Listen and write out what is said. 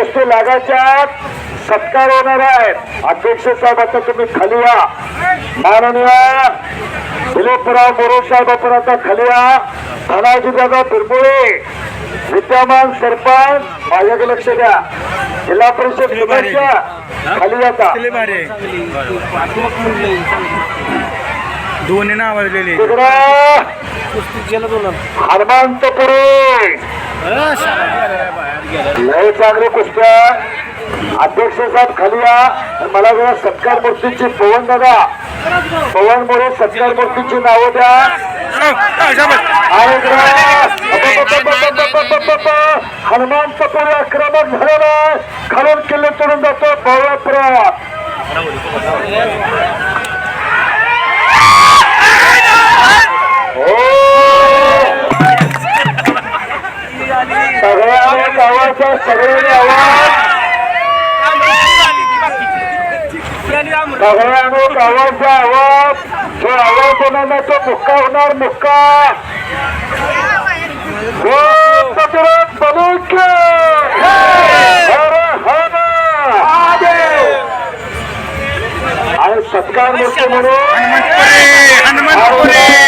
कुस्ती लागायच्या सत्कार होणार आहे अध्यक्ष साहेब आता तुम्ही खाली या. माननीय दिलीपराव मोरे साहेब आपण आता खाली या. धनाजी दादा बिरमुळे विद्यमान सरपंच माझ्याकडे लक्ष द्या. जिल्हा परिषद सदस्य खाली आहे दोन्ही नावाजलेले. तिकडं. हनुमंतपुरी लय चांगली कुस्त्या अध्यक्ष साहेब खाली या. मला जरा सत्कार मूर्तीची पवन दादा. पवन मोरे सत्कार मूर्तीची नावं द्या. हनुमान हनुमंतपुरी आक्रमक झालेला खालून किल्ले चढून जातो भव्यपुरात गावाचा सगळ्यांनी आवाज. सगळ्यांनी गावाचा आवाज. जो आवाज होणार नाही तो मुक्का होणार मुक्का. बजरंग बली आणि सत्कार मूर्ती म्हणून हनुमंतपुरी हनुमंतपुरी.